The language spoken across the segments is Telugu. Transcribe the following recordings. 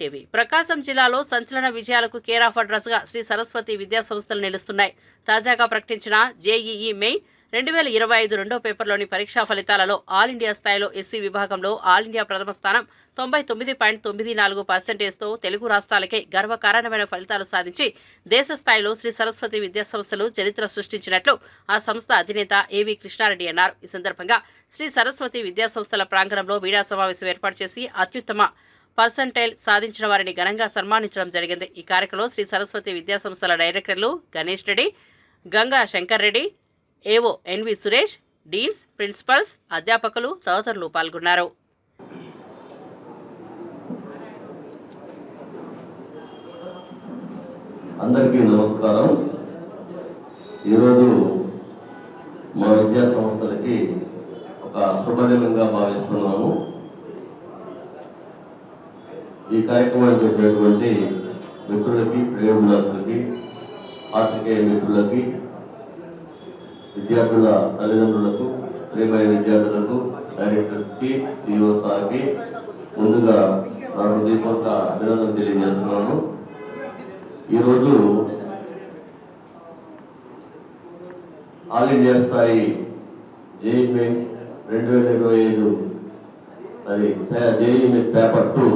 టీవీ ప్రకాశం జిల్లాలో సంచలన విజయాలకు కేర్ ఆఫ్ అడ్రస్గా శ్రీ సరస్వతి విద్యా సంస్థలు నిలుస్తున్నాయి. తాజాగా ప్రకటించిన జేఈఈ మెయిన్ రెండు వేల ఇరవై ఐదు రెండో పేపర్లోని పరీక్షా ఫలితాలలో ఆల్ ఇండియా స్థాయిలో ఎస్సీ విభాగంలో ఆల్ ఇండియా ప్రథమ స్థానం తొంభై తొమ్మిది పాయింట్ తొమ్మిది నాలుగు పర్సెంటేజ్తో తెలుగు రాష్ట్రాలకే గర్వకారణమైన ఫలితాలు సాధించి దేశ స్థాయిలో శ్రీ సరస్వతి విద్యాసంస్థలు చరిత్ర సృష్టించినట్లు ఆ సంస్థ అధినేత ఏవి కృష్ణారెడ్డి అన్నారు. ఈ సందర్భంగా శ్రీ సరస్వతి విద్యాసంస్థల ప్రాంగణంలో మీడియా సమావేశం ఏర్పాటు చేసి అత్యుత్తమ పర్సంటైల్ సాధించిన వారిని ఘనంగా సన్మానించడం జరిగింది. ఈ కార్యక్రమంలో శ్రీ సరస్వతి విద్యాసంస్థల డైరెక్టర్లు గణేష్ రెడ్డి గంగా శంకర్ రెడ్డి ఏవో ఎన్వి సురేష్ డీన్స్ ప్రిన్సిపల్స్ అధ్యాపకులు తదితరులు పాల్గొన్నారు. అందరికీ నమస్కారం. ఈరోజు మా విద్యా సంస్థలకి ఒక శుభదినంగా భావిస్తున్నాము. ఈ కార్యక్రమానికి వచ్చినటువంటి మిత్రులకి శ్రేయోభిలాసులకి పాత్రికేయ మిత్రులకి విద్యార్థుల తల్లిదండ్రులకు ప్రేమైన విద్యార్థులకు డైరెక్టర్స్కి సిఇఓ సార్కి ముందుగా నా హృదయపూర్వక అభినందన తెలియజేస్తున్నాను. ఈరోజు ఆల్ ఇండియా స్థాయి జేఈ మెయిన్స్ రెండు వేల ఇరవై ఐదు అది JEE Mains paper two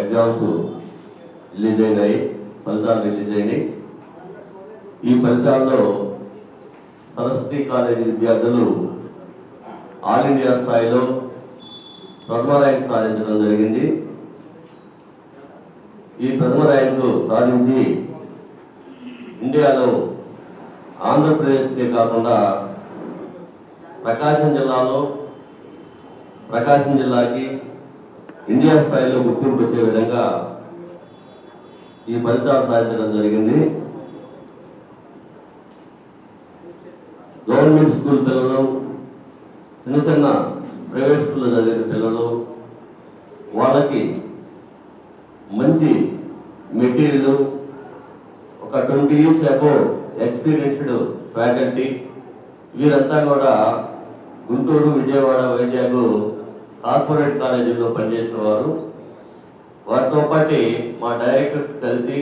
exams release అయినాయి ఫలితాలు రిలీజ్ అయినాయి. ఈ ఫలితాల్లో సరస్వతి కాలేజీ విద్యార్థులు ఆల్ ఇండియా స్థాయిలో ప్రథమ ర్యాంక్ సాధించడం జరిగింది. ఈ ప్రథమ ర్యాంకు సాధించి ఇండియాలో ఆంధ్రప్రదేశ్కే కాకుండా ప్రకాశం జిల్లాలో ప్రకాశం జిల్లాకి ఇండియా స్థాయిలో గుర్తింపు వచ్చే విధంగా ఈ ఫలితాలు సాధించడం జరిగింది. గవర్నమెంట్ స్కూల్ పిల్లలు చిన్న చిన్న ప్రైవేట్ స్కూల్లో చదివిన పిల్లలు వాళ్ళకి మంచి మెటీరియల్ ఒక twenty years above experienced faculty వీరంతా కూడా గుంటూరు విజయవాడ వైజాగ్ కార్పొరేట్ కాలేజీల్లో పనిచేసిన వారు వారితో పాటు మా డైరెక్టర్స్ కలిసి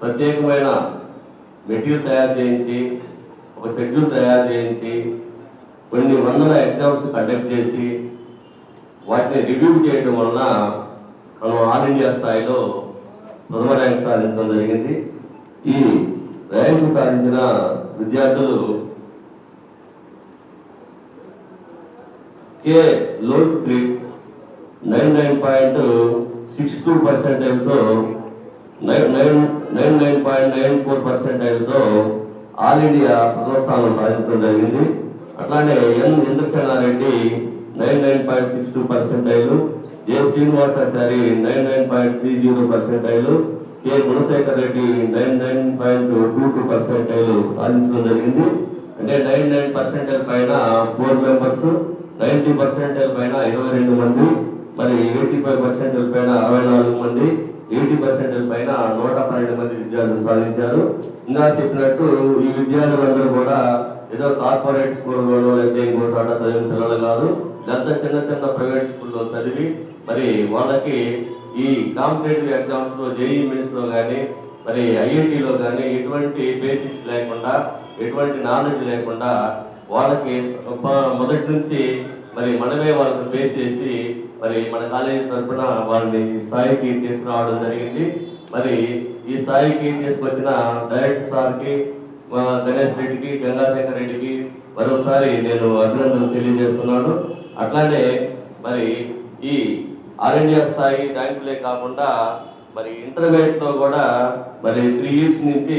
ప్రత్యేకమైన మెటీరియల్ తయారు చేయించి ఒక షెడ్యూల్ తయారు చేయించి కొన్ని వందల ఎగ్జామ్స్ కండక్ట్ చేసి వాటిని రివ్యూ చేయడం వలన మనం ఆల్ ఇండియా స్థాయిలో ప్రథమ ర్యాంక్ సాధించడం జరిగింది. ఈ ర్యాంకు సాధించిన విద్యార్థులు కే లోన్ click nine nine point six two పర్సెంటేజ్తో nine nine nine nine point nine four పర్సెంటేజ్తో all India ప్రథమ స్థానం సాధించడం జరిగింది. అట్లానే N Indrasena Reddy nine nine point six two percentile A Srinivasachari nine nine point three zero percentile K Gunasekhar Reddy nine nine point two two percentile సాధించడం జరిగింది. అంటే నైన్ నైన్ పర్సెంటైల్ పైన ఫోర్ మెంబర్స్ నైన్టీ పర్సెంటేజ్ పైన ఇరవై రెండు మంది మరి ఎయిటీ ఫైవ్ పర్సెంటేజ్ పైన అరవై నాలుగు మంది ఎయిటీ పర్సెంటేజ్ పైన నూట పన్నెండు మంది విద్యార్థులు సాధించారు. ఇంకా చెప్పినట్టు ఈ విద్యార్థులందరూ కూడా ఏదో కార్పొరేట్ స్కూల్లో లేకపోతే ఇంకో చోట చదివిన పిల్లలు కాదు. లేకపోతే చిన్న చిన్న ప్రైవేట్ స్కూల్లో చదివి మరి వాళ్ళకి ఈ కాంపిటేటివ్ ఎగ్జామ్స్లో జేఈ మిన్స్లో కానీ మరి ఐఐటిలో కానీ ఎటువంటి బేసిక్స్ లేకుండా ఎటువంటి నాలెడ్జ్ లేకుండా వాళ్ళకి మొదటి నుంచి మరి మనమే వాళ్ళని ఫేస్ చేసి మరి మన కాలేజీ తరఫున వాళ్ళని ఈ స్థాయికి తీసుకురావడం జరిగింది. మరి ఈ స్థాయికి తీసుకొచ్చిన డైరెక్టర్ సార్కి గణేష్ రెడ్డికి గంగాశేఖర్ రెడ్డికి మరోసారి నేను అభినందనలు తెలియజేస్తున్నాను. అట్లానే మరి ఈ ఆల్ ఇండియా స్థాయి ర్యాంకులే కాకుండా మరి ఇంటర్మీడియట్లో కూడా మరి త్రీ ఇయర్స్ నుంచి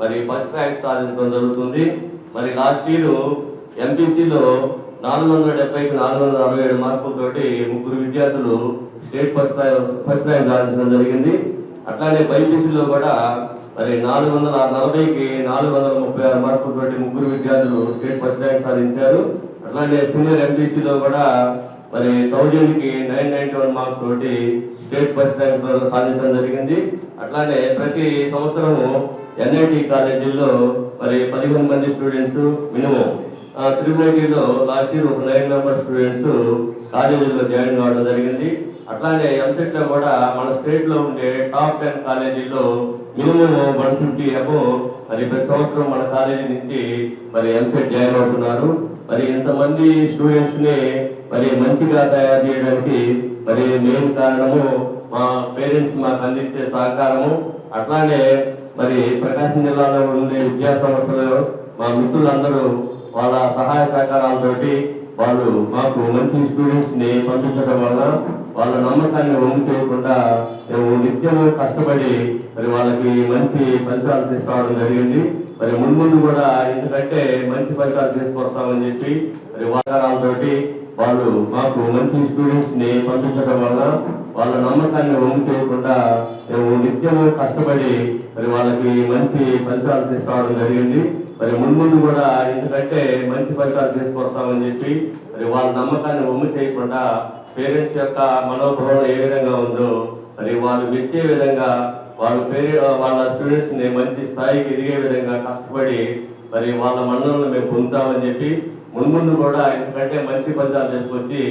మరి ఫస్ట్ ర్యాంక్ సాధించడం జరుగుతుంది. మరి లాస్ట్ ఇయర్ ఎంపీసీలో నాలుగు వందల డెబ్బైకి నాలుగు వందల అరవై ఏడు మార్కులతోటి ముగ్గురు విద్యార్థులు స్టేట్ ఫస్ట్ ఫస్ట్ ర్యాంక్ సాధించడం జరిగింది. అట్లానే బైపీసీలో కూడా మరి నాలుగు వందల నలభైకి నాలుగు వందల ముప్పై ఆరు మార్కులతోటి ముగ్గురు విద్యార్థులు స్టేట్ ఫస్ట్ ర్యాంక్ సాధించారు. అట్లానే సీనియర్ ఎంపీసీలో కూడా మరి థౌజండ్కి నైన్ నైన్టీ వన్ మార్క్స్ తోటి స్టేట్ ఫస్ట్ ర్యాంక్ సాధించడం జరిగింది. అట్లానే ప్రతి సంవత్సరము ఎన్ఐటి కాలేజీల్లో మరి పదిహేను మంది students minimum triple last year ఒక నైన్ మెంబర్ స్టూడెంట్స్ కాలేజీలో జాయిన్ కావడం జరిగింది. అట్లానే ఎంసెట్లో కూడా మన స్టేట్లో ఉండే టాప్ టెన్ కాలేజీలో మినిమం వన్ ఫిఫ్టీ అబో మరి ప్రతి సంవత్సరం మన కాలేజీ నుంచి మరి ఎంసెట్ జాయిన్ అవుతున్నారు. మరి ఇంతమంది స్టూడెంట్స్ని మరి మంచిగా తయారు చేయడానికి మరి మెయిన్ కారణము మా పేరెంట్స్ మాకు అందించే సహకారము. అట్లానే మరి ప్రకాశం జిల్లాలో ఉండే విద్యా సంస్థలు మా మిత్రులందరూ వాళ్ళ సహాయ సహకారాలతోటి వాళ్ళు మాకు మంచి స్టూడెంట్స్ని పంపించడం వల్ల వాళ్ళ నమ్మకాన్ని వంగు చేయకుండా మేము నిత్యం కష్టపడి మరి వాళ్ళకి మంచి ఫలితాలు తీసుకురావడం జరిగింది. మరి ముందు కూడా ఎందుకంటే మంచి ఫలితాలు తీసుకొస్తామని చెప్పి మరి వాతావరణాలతోటి వాళ్ళు మాకు మంచి స్టూడెంట్స్ని పంపించడం వల్ల వాళ్ళ నమ్మకాన్ని వంగు చేయకుండా మేము నిత్యం కష్టపడి మరి వాళ్ళకి మంచి ఫలితాలు తీసుకురావడం జరిగింది. మరి ముందు కూడా ఇంతకంటే మంచి ఫలితాలు తీసుకొస్తామని చెప్పి మరి వాళ్ళ నమ్మకాన్ని వమ్ము చేయకుండా పేరెంట్స్ యొక్క మనోభావం ఏ విధంగా ఉందో మరి వాళ్ళు మెచ్చే విధంగా వాళ్ళ పేరే వాళ్ళ స్టూడెంట్స్ని మంచి స్థాయికి ఎదిగే విధంగా కష్టపడి మరి వాళ్ళ మన్నలను మేము పొందుతామని చెప్పి మున్ముందు కూడా ఇంతకంటే మంచి ఫలితాలు తీసుకొచ్చి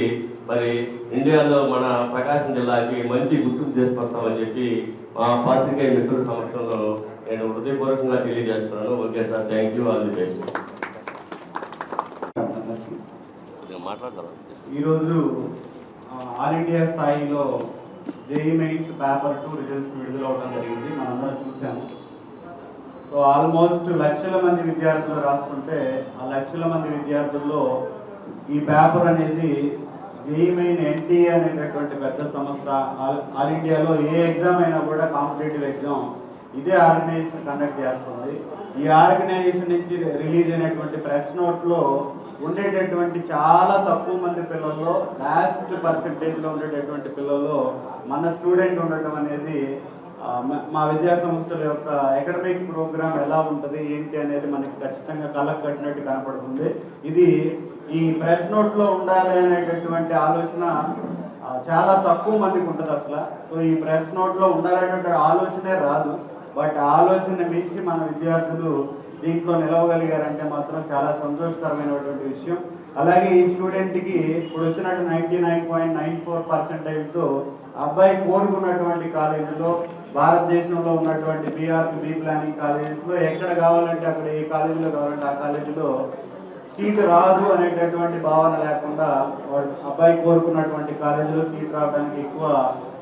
మరి ఇండియాలో మన ప్రకాశం జిల్లాకి మంచి గుర్తింపు తీసుకొస్తామని చెప్పి మా పాత్రికేయ మిత్రుల సమక్షంలో నేను హృదయపూర్వకంగా తెలియజేస్తున్నాను. Okay sir thank you all the best ఈరోజు ఆల్ ఇండియా స్థాయిలో JEE Mains paper two results విడుదల అవడం జరిగింది. మనందరం చూసాము సో ఆల్మోస్ట్ లక్షల మంది విద్యార్థులు రాసుకుంటే ఆ లక్షల మంది విద్యార్థుల్లో ఈ పేపర్ అనేది జేఈ మెయిన్ ఎన్టీఏ అనేటటువంటి పెద్ద సంస్థ ఆల్ ఆల్ ఇండియాలో ఏ ఎగ్జామ్ అయినా కూడా కాంపిటేటివ్ ఎగ్జామ్ ఇదే ఆర్గనైజేషన్ కండక్ట్ చేస్తుంది. ఈ ఆర్గనైజేషన్ నుంచి రిలీజ్ అయినటువంటి ప్రెస్ నోట్లో ఉండేటటువంటి చాలా తక్కువ మంది పిల్లల్లో లాస్ట్ పర్సంటేజ్లో ఉండేటటువంటి పిల్లల్లో మన స్టూడెంట్ ఉండటం అనేది మా విద్యా సంస్థల యొక్క అకాడమిక్ ప్రోగ్రామ్ ఎలా ఉంటుంది ఏంటి అనేది మనకి ఖచ్చితంగా కళ్ళకు కట్టినట్టు కనపడుతుంది. ఇది ఈ ప్రెస్ నోట్లో ఉండాలి అనేటటువంటి ఆలోచన చాలా తక్కువ మందికి ఉంటుంది అసలు. సో ఈ ప్రెస్ నోట్లో ఉండాలనేటువంటి ఆలోచనే రాదు. వాటి ఆలోచన మించి మన విద్యార్థులు దీంట్లో నిలవగలిగారంటే మాత్రం చాలా సంతోషకరమైనటువంటి విషయం. అలాగే ఈ స్టూడెంట్కి ఇప్పుడు వచ్చినట్టు ninety nine point nine four పర్సెంటేజ్తో అబ్బాయి కోరుకున్నటువంటి కాలేజీలో భారతదేశంలో ఉన్నటువంటి బీఆర్కి బీ ప్లానింగ్ కాలేజెస్లో ఎక్కడ కావాలంటే అక్కడ ఏ కాలేజీలో కావాలంటే ఆ కాలేజీలో సీట్ రాదు అనేటటువంటి భావన లేకుండా అబ్బాయి కోరుకున్నటువంటి కాలేజీలో సీట్ రావడానికి ఎక్కువ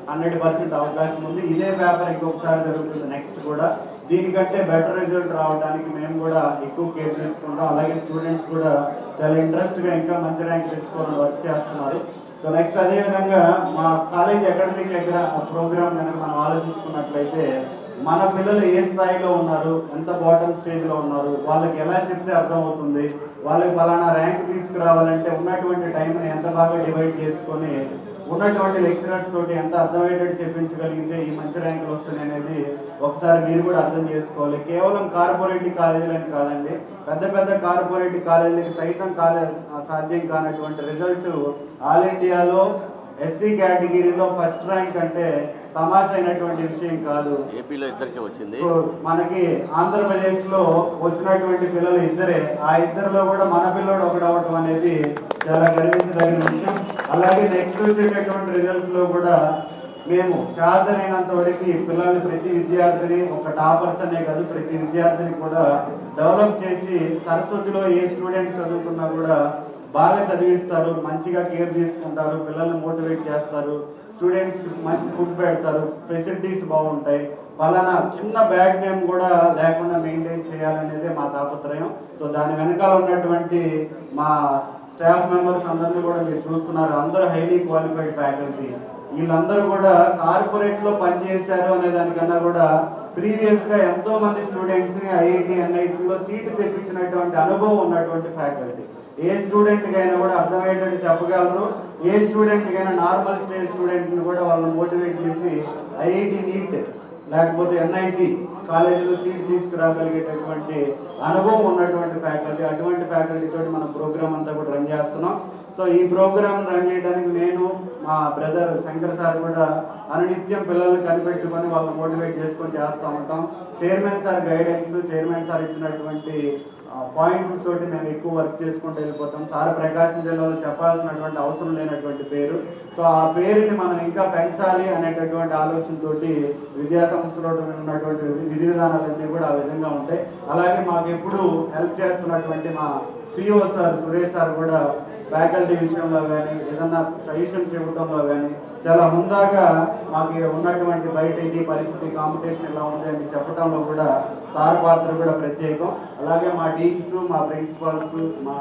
హండ్రెడ్ పర్సెంట్ అవకాశం ఉంది. ఇదే పేపర్ ఇంకొకసారి జరుగుతుంది నెక్స్ట్ కూడా. దీనికంటే బెటర్ రిజల్ట్ రావడానికి మేము కూడా ఎక్కువ కేర్ తీసుకుంటాం. అలాగే స్టూడెంట్స్ కూడా చాలా ఇంట్రెస్ట్గా ఇంకా మంచి ర్యాంక్ తెచ్చుకోవాలని వర్క్ చేస్తున్నారు. సో నెక్స్ట్ అదేవిధంగా మా కాలేజ్ అకాడమిక్ ప్రోగ్రామ్ కనుక మనం ఆలోచించుకున్నట్లయితే మన పిల్లలు ఏ స్థాయిలో ఉన్నారు ఎంత బాటమ్ స్టేజ్లో ఉన్నారు వాళ్ళకి ఎలా చెప్తే అర్థమవుతుంది వాళ్ళకి ఫలానా ర్యాంక్ తీసుకురావాలంటే ఉన్నటువంటి టైంని ఎంత బాగా డివైడ్ చేసుకొని ఉన్నటువంటి లెక్చరర్స్ తోటి ఎంత అర్థమయ్యేటట్టు చెప్పించగలిగితే ఈ మంచి ర్యాంకులు వస్తాయి అనేది ఒకసారి మీరు కూడా అర్థం చేసుకోవాలి. కేవలం కార్పొరేట్ కాలేజీలని కాదండి పెద్ద పెద్ద కార్పొరేట్ కాలేజీలకి సైతం కాలేజ్ సాధ్యం కానటువంటి రిజల్ట్ ఆల్ ఇండియాలో ఎస్సీ కేటగిరీలో ఫస్ట్ ర్యాంక్ అంటే తమాషా అయినటువంటి విషయం కాదు. ఏపీలో ఇద్దరికి వచ్చింది. మనకి ఆంధ్రప్రదేశ్లో వచ్చినటువంటి పిల్లలు ఇద్దరే. ఆ ఇద్దరిలో కూడా మన పిల్లడు ఒకటి అవ్వటం అనేది చాలా గర్వించదగిన విషయం. అలాగే నెక్స్ట్ వచ్చేటటువంటి రిజల్ట్స్లో కూడా మేము చాదనైనంత వరకు పిల్లల్ని ప్రతి విద్యార్థిని ఒక టాపర్స్ అనే కాదు ప్రతి విద్యార్థిని కూడా డెవలప్ చేసి సరస్వతిలో ఏ స్టూడెంట్స్ చదువుకున్నా కూడా బాగా చదివిస్తారు మంచిగా కేర్ తీసుకుంటారు పిల్లల్ని మోటివేట్ చేస్తారు స్టూడెంట్స్కి మంచి ఫుడ్ పెడతారు ఫెసిలిటీస్ బాగుంటాయి. ఫలానా చిన్న బ్యాడ్ నేమ్ కూడా లేకుండా మెయింటైన్ చేయాలనేదే మా తాపత్రయం. సో దాని వెనకాల ఉన్నటువంటి మా స్టాఫ్ మెంబర్స్ అందరినీ కూడా మీరు చూస్తున్నారు. అందరూ హైలీ క్వాలిఫైడ్ ఫ్యాకల్టీ వీళ్ళందరూ కూడా కార్పొరేట్లో పనిచేశారు అనే దానికన్నా కూడా ప్రీవియస్గా ఎంతోమంది ఎంతో మంది ఐఐటి ఎన్ఐటిలో సీటు తెప్పించినటువంటి అనుభవం ఉన్నటువంటి ఫ్యాకల్టీ ఏ స్టూడెంట్ కైనా కూడా అర్థమయ్యేటట్టు చెప్పగలరు. ఏ స్టూడెంట్ కైనా నార్మల్ స్టేజ్ స్టూడెంట్ని కూడా వాళ్ళని మోటివేట్ చేసి ఐఐటి నీట్ లేకపోతే ఎన్ఐటి కాలేజీలో సీట్ తీసుకురాగలిగేటటువంటి అనుభవం ఉన్నటువంటి ఫ్యాకల్టీ అటువంటి ఫ్యాకల్టీతో మన ప్రోగ్రామ్ అంతా కూడా రన్ చేస్తున్నాం. సో ఈ ప్రోగ్రామ్ రన్ చేయడానికి నేను మా బ్రదర్ శంకర్ సార్ కూడా అనునిత్యం పిల్లల్ని కనిపెట్టుకొని వాళ్ళని మోటివేట్ చేసుకొని చేస్తూ ఉంటాం. Chairman sir guidance chairman sir ఇచ్చినటువంటి పాయింట్ తోటి మేము ఎక్కువ వర్క్ చేసుకుంటూ వెళ్ళిపోతాం. సార్ ప్రకాశం జిల్లాలో చెప్పాల్సినటువంటి అవసరం లేనటువంటి పేరు. సో ఆ పేరుని మనం ఇంకా పెంచాలి అనేటటువంటి ఆలోచనతోటి విద్యా సంస్థలో ఉన్నటువంటి విధి విధానాలన్నీ కూడా ఆ విధంగా ఉంటాయి. అలాగే మాకు ఎప్పుడు హెల్ప్ చేస్తున్నటువంటి మా సిఇఓ సార్ సురేష్ సార్ కూడా ఫ్యాకల్టీ విషయంలో కానీ ఏదన్నా సజెషన్స్ ఇవ్వడంలో కానీ చాలా హుందాగా మాకు ఉన్నటువంటి బయట ఇది పరిస్థితి కాంపిటీషన్ ఇలా ఉంది అని చెప్పడంలో కూడా సార్ పాత్ర కూడా ప్రత్యేకం. అలాగే మా టీమ్స్ మా ప్రిన్సిపల్స్ మా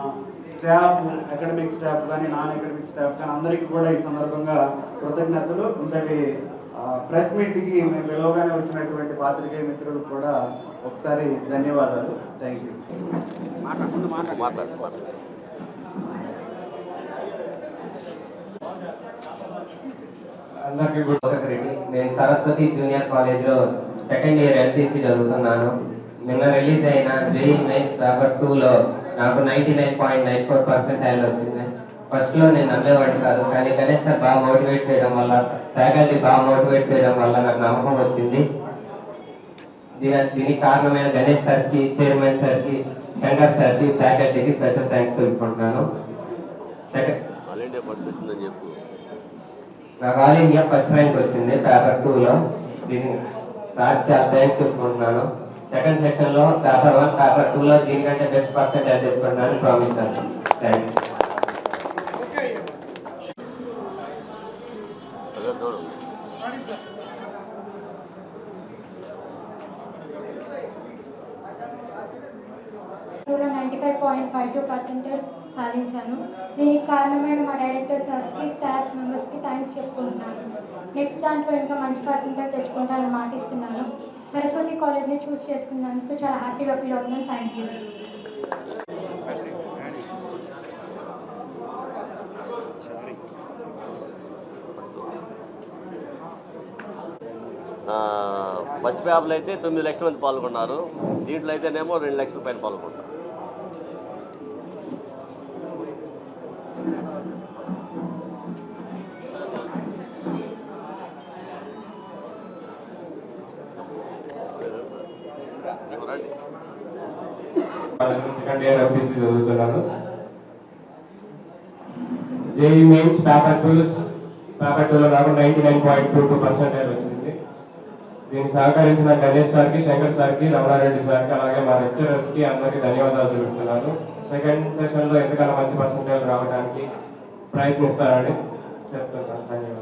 స్టాఫ్ అకాడమిక్ స్టాఫ్ కానీ నాన్ అకాడమిక్ స్టాఫ్ కానీ అందరికీ కూడా ఈ సందర్భంగా కృతజ్ఞతలు. ఇంతటి ప్రెస్ మీట్కి మేము పిలవగానే వచ్చినటువంటి పాత్రికేయ మిత్రులకు కూడా ఒకసారి ధన్యవాదాలు. థ్యాంక్ యూ అందరికీ నేను సరస్వతి జూనియర్ కాలేజ్లో సెకండ్ ఇయర్ ఎల్టీసీ చదువుతున్నాను. నిన్న రిలీజ్ అయిన జేఈ మెయిన్స్ పేపర్ టూలో నాకు ninety nine point nine four percent వచ్చింది. ఫస్ట్లో నేను నమ్మేవాడు కాదు కానీ గణేష్ సార్ బాగా మోటివేట్ చేయడం వల్ల ఫ్యాకల్టీ బాగా మోటివేట్ చేయడం వల్ల నాకు నమ్మకం వచ్చింది. దీని దీనికి కారణమైన గణేష్ సార్కి చైర్మన్ సార్కి శంకర్ సార్కి ఫ్యాకల్టీకి స్పెషల్ థ్యాంక్స్ తెలుపుకుంటున్నాను. సెకండ్ ఫస్ట్ వచ్చిందని చెప్పు ఫస్ట్ ర్యాంక్ వచ్చింది పేపర్ టూలో దీని సార్ చాలా థ్యాంక్స్ చెప్పుకుంటున్నాను. సెకండ్ సెషన్లో పేపర్ వన్ పేపర్ టూలో దీనికంటే best percentage promise thanks ninety five point five two percentage సాధించాను. దీనికి కారణమైన మా డైరెక్టర్ సార్స్కి స్టాఫ్ మెంబర్స్కి థ్యాంక్స్ చెప్పుకుంటున్నాను. నెక్స్ట్ దాంట్లో ఇంకా మంచి పర్సంటేజ్ తెచ్చుకుంటానని మాటిస్తున్నాను. సరస్వతి కాలేజ్ని చూస్ చేసుకున్నందుకు చాలా హ్యాపీగా ఫీల్ అవుతున్నాను. థ్యాంక్ యూ ఫస్ట్ ప్యాబ్లో అయితే తొమ్మిది లక్షల మంది పాల్గొన్నారు. దీంట్లో అయితేనేమో రెండు లక్షల పైన పాల్గొంటారు సెకండ్ ఇయర్ ఎంపీసీ చదువుతున్నాను JEE Mains paper two paper టూలో నాకు ninety nine point two two percentage వచ్చింది. దీనికి సహకరించిన గణేష్ సార్కి శంకర్ సార్కి రమణారెడ్డి సార్కి అలాగే మా లెక్చరర్స్కి అందరికీ ధన్యవాదాలు తెలుపుతున్నాను సెకండ్ సెషన్లో ఎంతకన్నా మంచి పర్సెంటేజ్ రావడానికి ప్రయత్నిస్తారని చెప్తున్నాను. ధన్యవాదాలు.